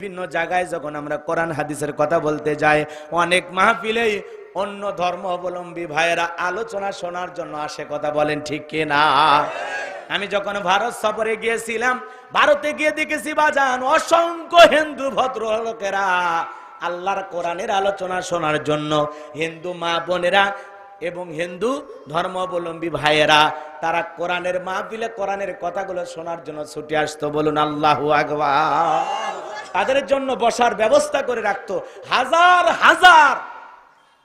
বিভিন্ন জায়গায় যখন আমরা কোরআন হাদিসের কথা বলতে যাই, অনেক মাহফিলেই অন্য ধর্ম অবলম্বী ভাইয়েরা আলোচনা শোনার জন্য আসে কথা বলেন, ঠিক কি না? আমি যখন ভারত সফরে গিয়েছিলাম, ভারতে গিয়ে দেখেছি বাজান, অসংখ্য হিন্দু ভদ্রলোকেরা আল্লাহর কোরআনের আলোচনা শোনার জন্য হিন্দু মা বোনেরা এবং হিন্দু ধর্মাবলম্বী ভাইয়েরা, তারা কোরআনের মাহফিলে কোরআনের কথাগুলো শোনার জন্য ছুটে আসতো, বলুন আল্লাহু আকবার। তাদের জন্য বসার ব্যবস্থা করে রাখতো। হাজার হাজার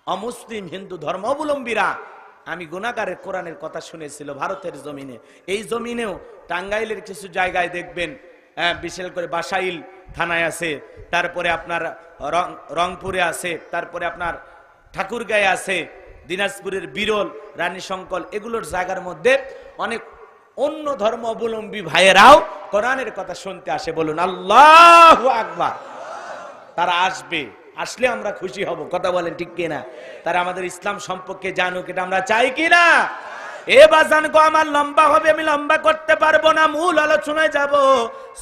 অমুসলিম হিন্দু ধর্মাবলম্বীরা আমি গুণাগারের কোরআনের কথা শুনেছিল ভারতের জমিনে। এই জমিনেও টাঙ্গাইলের কিছু জায়গায় দেখবেন হ্যাঁ, বিশেষ করে বাসাইল থানায় আছে তারপরে আপনার রং- রংপুরে আছে তারপরে আপনার ঠাকুরগাঁয়ে আছে দিনাজপুরের বিরল রানী শঙ্কল এগুলোর জায়গার মধ্যে অনেক অন্য ধর্ম অবলম্বী ভাইয়েরাও কোরআনের কথা শুনতে আসে, বলুন, আল্লাহ আকবার। তারা আসবে, আসলে আমরা খুশি হব, কথা বলেন ঠিক কিনা? তারা আমাদের ইসলাম সম্পর্কে জানুক, এটা আমরা চাই কিনা? এ বাজান গো, আমার লম্বা হবে, আমি লম্বা করতে পারব না, মূল আলোচনায় যাব।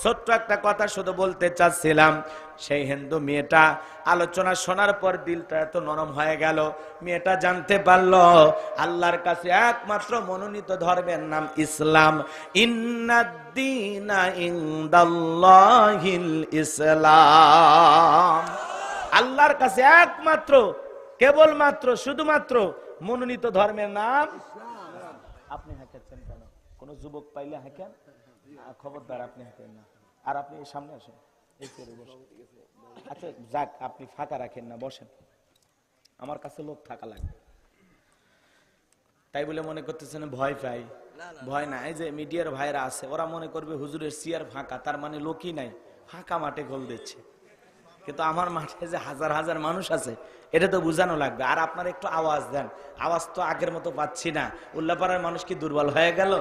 ছোট্ট একটা কথা শুধু বলতে চাচ্ছিলাম সেই হিন্দু মেয়েটা আলোচনা শোনার পর দিলটা এত নরম হয়ে গেল। মেয়েটা জানতে পারল, আল্লাহর কাছে একমাত্র মনোনীত ধর্মের নাম ইসলাম। ইসলাম। আল্লাহর কাছে একমাত্র, কেবলমাত্র, শুধুমাত্র মনোনীত ধর্মের নাম আপনি হাঁকাচ্ছেন কেন? কোন যুবক পাইলে হাঁকেন? খবরদার আপনি হাঁকেন না। আর আপনি সামনে আসেন। আচ্ছা যাক আপনি ফাঁকা রাখেন না বসেন। আমার কাছে লোক থাকা লাগবে। তাই বলে মনে করতেছেন ভয় পাই। ভয় না এই যে মিডিয়ার ভাইরা আছে ওরা মনে করবে হুজুরের চেয়ার ফাঁকা তার মানে লোকই নাই ফাঁকা মাঠে গোল দিচ্ছে। কিন্তু আমার মাঠে যে হাজার হাজার মানুষ আছে এটা তো বোঝানো লাগবে। আর আপনার একটু আওয়াজ দেন আওয়াজ তো আগের মতো পাচ্ছি না। উল্লাপাড়ার মানুষ কি দুর্বল হয়ে গেল?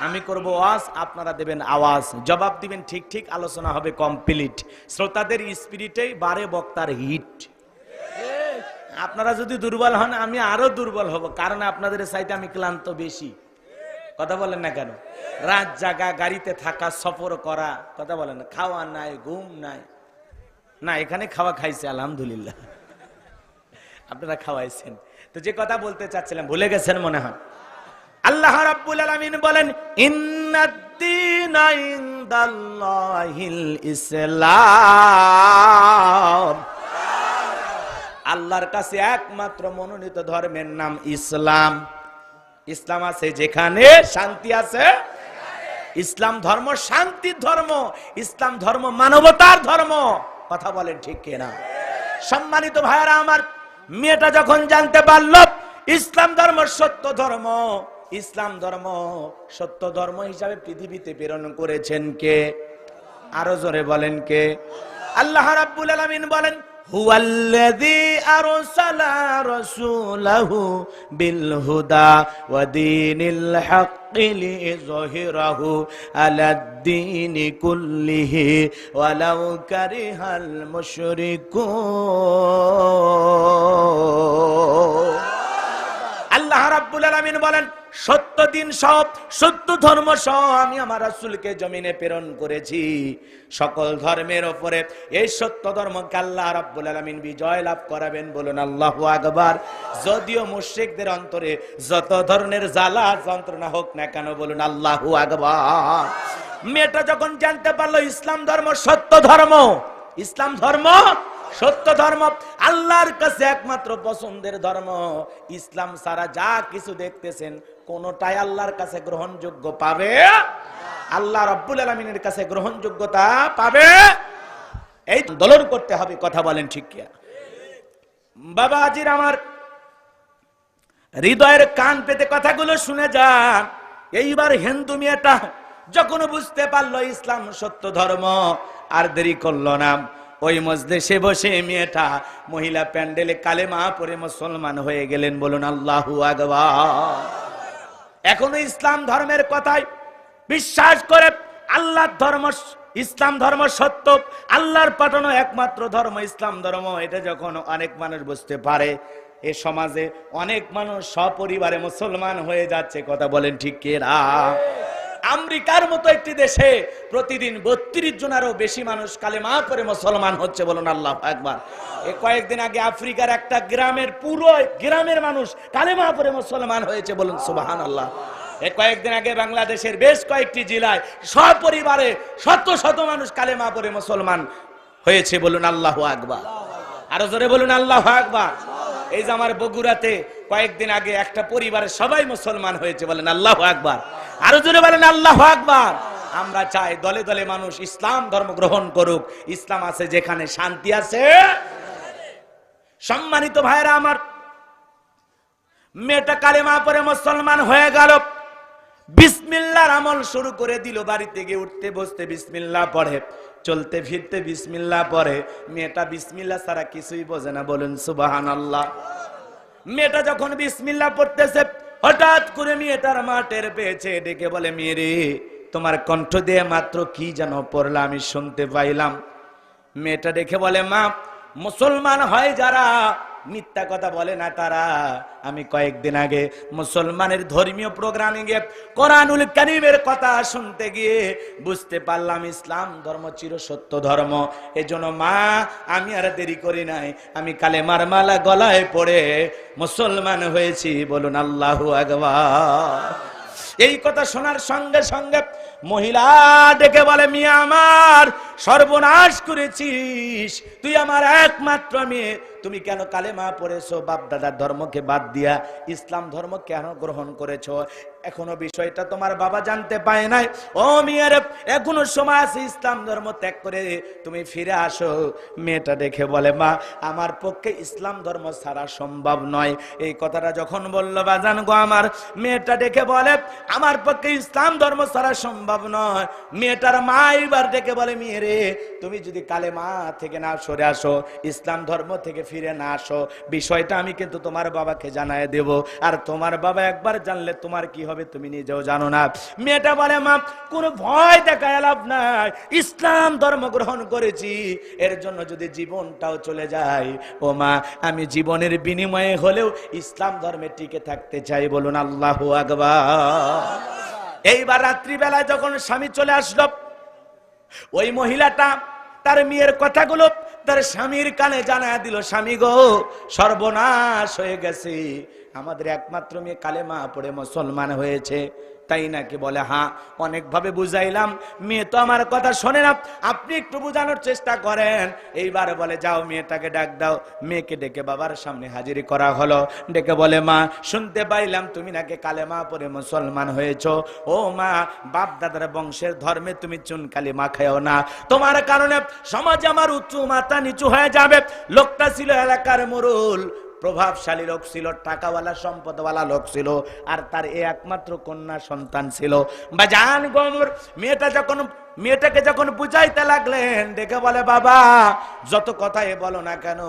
আমি করব ওয়াজ, আপনারা দেবেন আওয়াজ। জবাব দিবেন ঠিক ঠিক, আলোচনা হবে কমপ্লিট শ্রোতাদের স্পিরিটেই বারে বক্তার হিট। আপনারা যদি দুর্বল হন, আমি আরও দুর্বল হব, কারণ আপনাদের চাইতে আমি ক্লান্ত বেশি। কথা বলেন না কেন? রাত জাগা, গাড়িতে থাকা, সফর করা, কথা বলেন না। খাওয়া নাই, ঘুম নাই। না, এখানে খাওয়া খাইছে, আলহামদুলিল্লাহ। আপনারা খাওয়াইছেন। তো যে কথা বলতে চাচ্ছিলাম, ভুলে গেছেন মনে হয়? আল্লাহ রাব্বুল আলামিন বলেন ইসলাম। আল্লাহর কাছে একমাত্র মনোনীত ধর্মের নাম ইসলাম। ইসলাম আছে যেখানে শান্তি আছে। ইসলাম ধর্ম শান্তির ধর্ম। ইসলাম ধর্ম মানবতার ধর্ম। কথা বলেন ঠিক কিনা? সম্মানিত ভাইয়ারা, আমার মেয়েটা যখন জানতে পারল, ইসলাম ধর্ম সত্য ধর্ম। ইসলাম ধর্ম সত্য ধর্ম হিসাবে পৃথিবীতে প্রেরণ করেছেন কে? আরও জোরে বলেন কে? আল্লাহ রাব্বুল আলামিন বলেন কারিহাল আল্লাহ রাব্বুল আলামিন বলেন সত্য দিন সব, সত্য ধর্ম সব আমি আমার রাসূলকে জমিনে প্রেরণ করেছি। সকল ধর্মের ওপরে এই সত্য ধর্মকে আল্লাহ রাব্বুল আলামিন বিজয় লাভ করাবেন বলুন আল্লাহু আকবার। যদিও মুশরিকদের অন্তরে যত ধরনের জ্বালা যন্ত্রণা হোক না কেন বলুন আল্লাহু আকবার। মেয়েটা যখন জানতে পারল ইসলাম ধর্ম সত্য ধর্ম, ইসলাম ধর্ম সত্য ধর্ম, আল্লাহর কাছে একমাত্র পছন্দের ধর্ম, ইসলাম সারা যা কিছু দেখতেছেন কোনটাই আল্লাহর কাছে গ্রহণযোগ্য পাবে? আল্লাহ রব্বুল আলমিনের কাছে গ্রহণযোগ্যতা পাবে? এই দলন করতে হবে, কথা বলেন ঠিক কিয়া বাবা আজির আমার হৃদয়ের কান পেতে কথাগুলো শুনে যান। এইবার হিন্দু মেয়েটা যখন বুঝতে পারল ইসলাম সত্য ধর্ম, আর দেরি করল না। ওই মজদেশে বসে মেয়েটা মহিলা প্যান্ডেলে কালেমা পরে মুসলমান হয়ে গেলেন, বলুন আল্লাহু আকবার। এখনও ইসলাম ধর্মের কথায় বিশ্বাস করে আল্লাহ ধর্ম ইসলাম ধর্ম সত্য, আল্লাহর পাঠানো একমাত্র ধর্ম ইসলাম ধর্ম। এটা যখন অনেক মানুষ বুঝতে পারে, এ সমাজে অনেক মানুষ সপরিবারে মুসলমান হয়ে যাচ্ছে, কথা বলেন ঠিক কেরা আমেরিকার মতো একটি দেশে প্রতিদিন বত্রিশ জনেরও বেশি মানুষ কালেমা করে মুসলমান হচ্ছে বলুন আল্লাহ একবার কয়েকদিন আগে আফ্রিকার একটা গ্রামের পুরো গ্রামের মানুষ কালেমা পরে মুসলমান হয়েছে বলুন সুবাহান আল্লাহ কয়েকদিন আগে বাংলাদেশের বেশ কয়েকটি জেলায় সপরিবারে শত শত মানুষ কালেমা পরে মুসলমান হয়েছে বলুন আল্লাহ আকবার। আরও জোরে বলুন আল্লাহ আকবার। এই যে আমার বগুড়াতে কয়েকদিন আগে একটা পরিবারের সবাই মুসলমান হয়েছে বলেন আল্লাহ আকবার। আরও জোরে বলেন আল্লাহ আকবার। আমরা চাই দলে দলে মানুষ ইসলাম ধর্ম গ্রহণ করুক। ইসলাম আছে যেখানে শান্তি আছে। সম্মানিত ভাইরা আমার মেয়েটা কালেমা পরে মুসলমান হয়ে গেল। বিসমিল্লার আমল শুরু করে দিল বাড়িতে গিয়ে উঠতে বসতে বিসমিল্লা পড়ে। চলতে ফিরতে বিসমিল্লা পরে, মেয়েটা বিসমিল্লা ছাড়া কিছুই বোঝে না, বলুন সুবাহান আল্লাহ মেয়েটা যখন বিসমিল্লা পড়তেছে, হঠাৎ করে মেয়েটার মা টের পেয়েছে, ডেকে বলে মেয়ে রে তোমার কণ্ঠ দিয়ে মাত্র কি যেন পড়লা আমি শুনতে পাইলাম। মেয়েটা দেখে বলে, মা, মুসলমান হয় যারা মিথ্যা কথা বলে না তারা। আমি কয়েকদিন আগে মুসলমানের ধর্মীয় প্রোগ্রামে গিয়ে কোরআনুল কারিমের কথা শুনতে গিয়ে বুঝতে পারলাম ইসলাম ধর্ম চির সত্য ধর্ম। এজন্য মা, আমি আর দেরি করি নাই। আমি কালে মারমালা গলায় পড়ে মুসলমান হয়েছি, বলুন আল্লাহু আকবার। এই কথা শোনার সঙ্গে সঙ্গে মহিলা ডেকে বলে, মিয়া আমার সর্বনাশ করেছিস। তুই আমার একমাত্র মেয়ে। তুমি কেন কালেমা পড়েছো? বাপ দাদার ধর্মকে বাদ দিয়া ইসলাম ধর্ম কেন গ্রহণ করেছ? এখনও বিষয়টা তোমার বাবা জানতে পায় নাই। ও মেয়ের, এখনও সময় আছে ইসলাম ধর্ম ত্যাগ করে তুমি ফিরে আসো। মেয়েটা দেখে বলে, মা, আমার পক্ষে ইসলাম ধর্ম ছাড়া সম্ভব নয়। এই কথাটা যখন বলল, বাজান গো আমার, মেয়েটা দেখে বলে আমার পক্ষে ইসলাম ধর্ম ছাড়া সম্ভব নয়। মেয়েটার মা এবার ডেকে বলে মেয়ে রে তুমি যদি কালে মা থেকে না সরে আসো, ইসলাম ধর্ম থেকে ফিরে না আসো, বিষয়টা আমি কিন্তু তোমার বাবাকে জানায় দেব। আর তোমার বাবা একবার জানলে তোমার কি হবে তুমি নিজেও জানো না। মেয়েটা বলে, মা, কোনো ভয় দেখায় লাভ নাই। ইসলাম ধর্ম গ্রহণ করেছি। এর জন্য যদি জীবনটাও চলে যায়, ও মা, আমি জীবনের বিনিময়ে হলেও ইসলাম ধর্মে টিকে থাকতে চাই। বলুন, আল্লাহ আকবার। এইবার রাত্রিবেলায় যখন স্বামী চলে আসলো, ওই মহিলাটা তার মেয়ের কথাগুলো তার স্বামীর কানে জানায় দিল, স্বামী গো, সর্বনাশ হয়ে গেছে। আমাদের একমাত্র মেয়ে কালেমা পড়ে মুসলমান হয়েছে। তাই নাকি বলে হ্যাঁ অনেকভাবে বুঝাইলাম। মেয়ে তো আমার কথা শোনে না। আপনি একটু বোঝানোর চেষ্টা করেন। এইবার বলে, যাও, মেয়েটাকে ডাক দাও। মেয়েকে ডেকে বাবার সামনে হাজির করা হলো। ডেকে বলে, মা, শুনতে পাইলাম তুমি নাকি কালেমা পরে মুসলমান হয়েছ। ও মা বাপ দাদার বংশের ধর্মে তুমি চুন কালিমা খাও না। তোমার কারণে সমাজে আমার উঁচু মাথা নিচু হয়ে যাবে। লোকটা ছিল এলাকার মোরল। প্রভাবশালী লোক ছিল, টাকাওয়ালা, সম্পদওয়ালা লোক ছিল, আর তার এ একমাত্র কন্যা সন্তান ছিল। বা জান গমর, মেয়েটা যখন, মেয়েটাকে যখন বুঝাইতে লাগলেন, দেখে বলে, বাবা, যত কথাই বলো না কেন,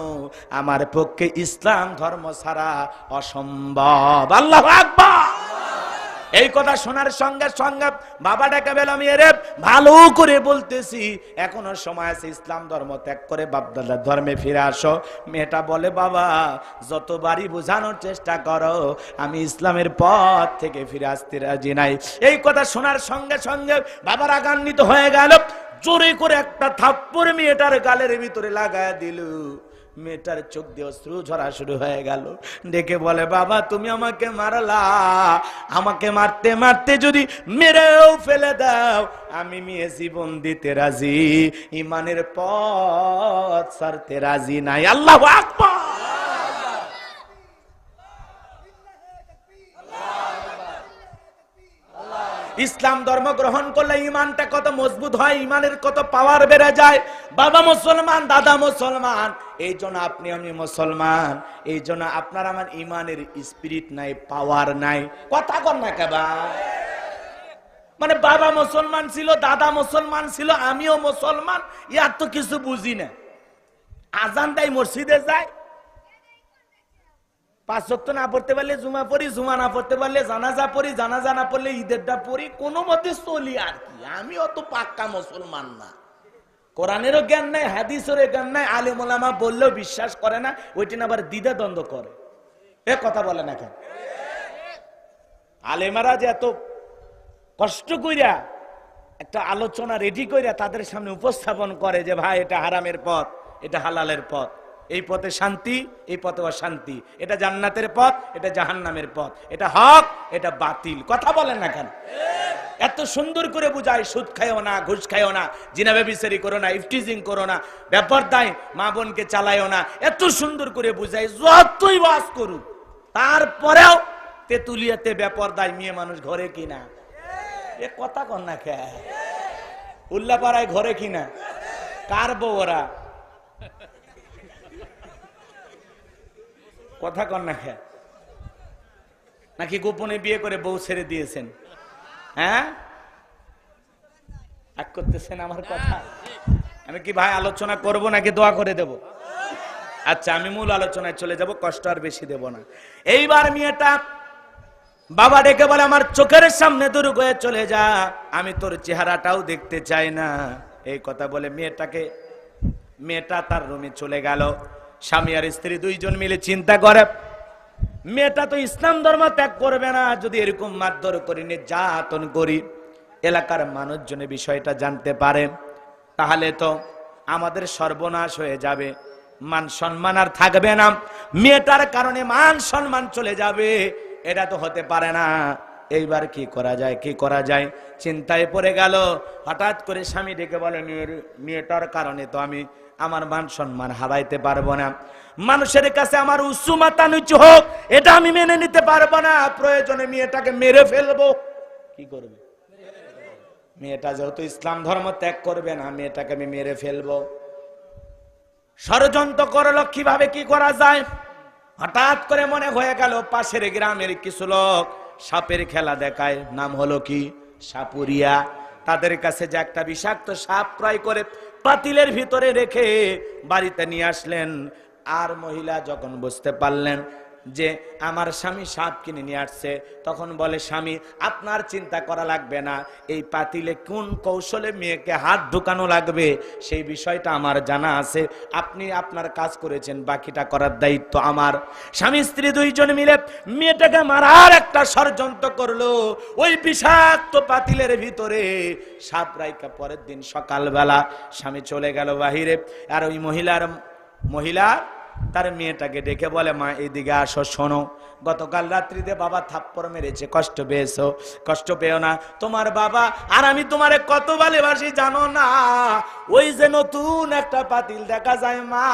আমার পক্ষে ইসলাম ধর্ম ছাড়া অসম্ভব। আল্লাহ আকবার! এই কথা শোনার সঙ্গে সঙ্গে বাবা ডেকে বেলাম রে ভালো করে বলতেছি। এখনও সময় আছে, ইসলাম ধর্ম ত্যাগ করে বাপদাদার ধর্মে ফিরে আসো। মেয়েটা বলে, বাবা, যতবারই বোঝানোর চেষ্টা করো, আমি ইসলামের পথ থেকে ফিরে আসতে রাজি নাই। এই কথা শোনার সঙ্গে সঙ্গে বাবার আগান্বিত হয়ে গেল। জোরে করে একটা থাপ্পড় মেয়েটার গালের ভিতরে লাগায় দিল। মেয়েটার চোখ দিয়ে অশ্রু ঝরা শুরু হয়ে গেল। ডেকে বলে, বাবা, তুমি আমাকে মারলা। আমাকে মারতে মারতে যদি মেরেও ফেলে দাও, আমি মেয়ে জীবন দিতে রাজি। ইমানের পথ সারতে রাজি নাই। আল্লাহ আকবার। ইসলাম ধর্ম গ্রহণ করলে ইমানটা কত মজবুত হয়, ইমানের কত পাওয়ার বেড়ে যায়। বাবা মুসলমান, দাদা মুসলমান। এই জন্য আপনি, আমি মুসলমান। এই জন্য আপনার আমার ইমানের স্পিরিট নাই পাওয়ার নাই। কথা কর না কেবা। মানে বাবা মুসলমান ছিল, দাদা মুসলমান ছিল, আমিও মুসলমান ইয়ার তো কিছু বুঝি না। আজান দেয় মসজিদে যায় পাঁচ ওয়াক্ত না পড়তে পারলে জুমা পড়ি, জুমা না পড়তে পারলে জানাজা পড়ি, জানাজা না পড়লে ঈদেরটা পড়ি, কোনো মতে চলি আর কি। আমি অত পাক্কা মুসলমান না। কোরআনেরও জ্ঞান নাই, হাদিসেরও জ্ঞান নাই, আলেম ওলামা বললেও বিশ্বাস করে না, ওইটি আবার দ্বিধা দ্বন্দ্ব করে। এ কথা বলে না কেন? আলেমারা যে এত কষ্ট কইরা, একটা আলোচনা রেডি কইরা তাদের সামনে উপস্থাপন করে যে, ভাই, এটা হারামের পথ, এটা হালালের পথ। এই পথে শান্তি, এই পথে অশান্তি। এটা জান্নাতের পথ, এটা জাহান্নামের পথ। এটা হক, এটা বাতিল। কথা বলেন না কেন? এত সুন্দর করে বুঝায়, সুদ খাইও না, ঘুষ খাইও না জিনাবে বিচারি করো না, ইফটিজিং করো না ব্যাপার দায় মা বোনকে চালাইও না। এত সুন্দর করে বুঝায়, যতই বাস করুক, তারপরেও তেতুলিয়াতে ব্যাপার দায় মেয়ে মানুষ ঘরে কিনা? এ কথা কন না খে উল্লাপাড়ায় ঘরে কিনা? কার বউ ওরা কথা কন না খে নাকি গোপনে বিয়ে করে বউ ছেড়ে দিয়েছেন? হ্যাঁ? এক করতেছেন আমার কথা? আমি কি ভাই আলোচনা করব নাকি দোয়া করে দেব? আচ্ছা আমি মূল আলোচনায় চলে যাব, কষ্ট আর বেশি দেব না। এইবার মেয়েটা বাবা ডেকে বলে, আমার চোখের সামনে দূর হয়ে চলে যা, আমি তোর চেহারাটাও দেখতে চাই না। এই কথা বলে মেয়েটাকে, মেয়েটা তার রুমে চলে গেল। স্বামী আর স্ত্রী দুইজন মিলে চিন্তা করে, মেয়েটা তো ইসলাম ধর্ম ত্যাগ করবে না, যদি এরকম মারধর করি নির্যাতন করি, এলাকার মানুষজনে বিষয়টা জানতে পারে, তাহলে তো আমাদের সর্বনাশ হয়ে যাবে, মান সম্মান আর থাকবে না, মেয়েটার কারণে মান সম্মান চলে যাবে, এটা তো হতে পারে না, এইবার কি করা যায়, কি করা যায়, চিন্তায় পড়ে গেল, হঠাৎ করে স্বামী ডেকে বলে, মেয়ের, মেয়েটার কারণে তো আমি আমার মান সম্মান হারাইতে পারব না। মানুষের কাছে আমার উঁচু মাথা নিচু হোক, এটা আমি মেনে নিতে পারব না। প্রয়োজনে মেয়েটাকে মেরে ফেলব। কি করবে? মেয়েটা যেহেতু ইসলাম ধর্ম ত্যাগ করবে না, মেয়েটাকে আমি মেরে ফেলব। ষড়যন্ত্র করল, কীভাবে কি করা যায়? হঠাৎ করে মনে হয়ে গেল, পাশের গ্রামের কিছু লোক সাপের খেলা দেখায়। নাম হলো কি? সাপুরিয়া। তাদের কাছে যে একটা বিষাক্ত সাপ ক্রয় করে পাতিলের ভিতরে রেখে বাড়িতে নিয়ে আসলেন। আর মহিলা যখন বুঝতে পারলেন যে আমার স্বামী সাপ কিনে নিয়ে আসছে। তখন বলে, স্বামী, আপনার চিন্তা করা লাগবে না। এই পাতিলে কোন কৌশলে মেয়েকে হাত ঢুকানো লাগবে? সেই বিষয়টা আমার জানা আছে। আপনি আপনার কাজ করেছেন, বাকিটা করার দায়িত্ব আমার। স্বামী, স্ত্রী দুইজন মিলে মেয়েটাকে মারার একটা ষড়যন্ত্র করল। ওই বিষাক্ত পাতিলের ভিতরে সাপ রাইকা পরের দিন সকালবেলা স্বামী চলে গেল বাহিরে। আর ওই মহিলার মহিলা তার মেয়েটাকে ডেকে বলে মা এদিকে আসো শোনো। গতকাল রাত্রিতে বাবা থাপ্পড় মেরেছে, কষ্ট পেয়েছ? কষ্ট পেও না। তোমার বাবা, আর আমি তোমারে কত ভালোবাসি জানো না? ওই যে নতুন একটা পাতিল দেখা যায় মা,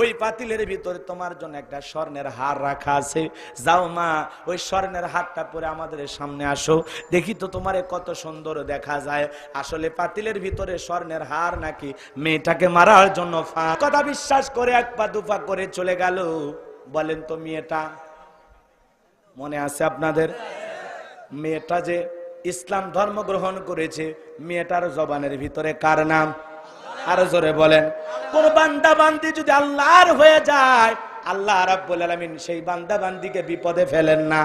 ওই পাতিলের ভিতরে তোমার জন্য একটা স্বর্ণের হার রাখা আছে। যাও মা, ওই স্বর্ণের হারটা পরে আমাদের সামনে আসো। দেখি তো তোমারে কত সুন্দর দেখা যায়। আসলে পাতিলের ভিতরে স্বর্ণের হার নাকি? মেয়েটাকে মারার জন্য কথা বিশ্বাস করে এক পা দুপা করে চলে গেল। বলেন তো মেয়েটা। মনে আছে আপনাদের? মেয়েটা যে ইসলাম ধর্ম গ্রহণ করেছে, মেয়েটার জবানের ভিতরে কার নাম? আরও জোরে বলেন, কোন বান্দা বান্দি যদি আল্লাহর হয়ে যায়, আল্লাহ রাব্বুল আলামিন সেই বান্দা বান্দিকে বিপদে ফেলেন না।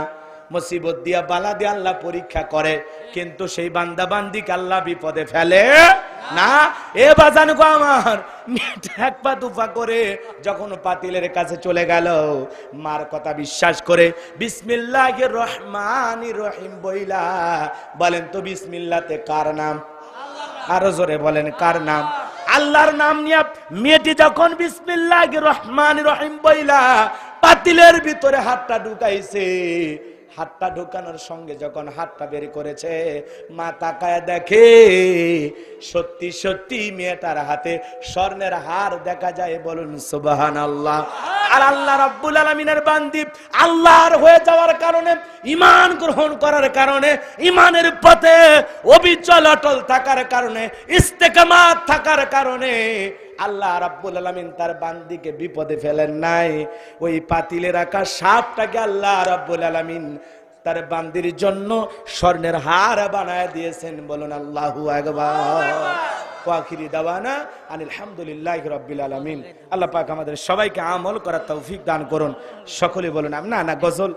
মুসিবত দিয়া বালা দিয়ে আল্লাহ পরীক্ষা করে। কিন্তু সেই বান্দা বান্দিকে আল্লাহ বিপদে ফেলে না। এ বাজান গো আমার করে যখন পাতিলের কাছে চলে গেল, মার কথা বিশ্বাস করে বিসমিল্লাহ রহমান রহিম বইলা, বলেন তো বিসমিল্লাতে কার নাম? আরও জোরে বলেন, কার নাম? আল্লাহর নাম নিয়ে মেয়েটি যখন বিসমিল্লাহ রহমান রহিম বইলা, পাতিলের ভিতরে হাতটা ঢুকাইছে হাতটা ঢুকানোর সঙ্গে যখন হাতটা বের করেছে, মা তাকায় দেখে, সত্যি সত্যি মেয়েটার হাতে স্বর্ণের হার দেখা যায় বলুন সুবাহান আল্লাহ আর আল্লাহ রাব্বুল আলমিনের বান্দি আল্লাহর হয়ে যাওয়ার কারণে ইমান গ্রহণ করার কারণে ইমানের পথে অবিচল, অটল থাকার কারণে, ইস্তেকামাত থাকার কারণে আল্লাহ রাব্বুল আলামিন তার বান্দিকে বিপদে ফেলেন নাই। ওই পাতিলে রাখা সাপটাকে আল্লাহ রাব্বুল আলামিন তার বান্দির জন্য স্বর্ণের হার বানায় দিয়েছেন। বলুন, আল্লাহু আকবার। ওয়াখিরি আল্লাহ আমাদের সবাইকে আমল করার তৌফিক দান করুন। সকলে বলুন না না, গজল।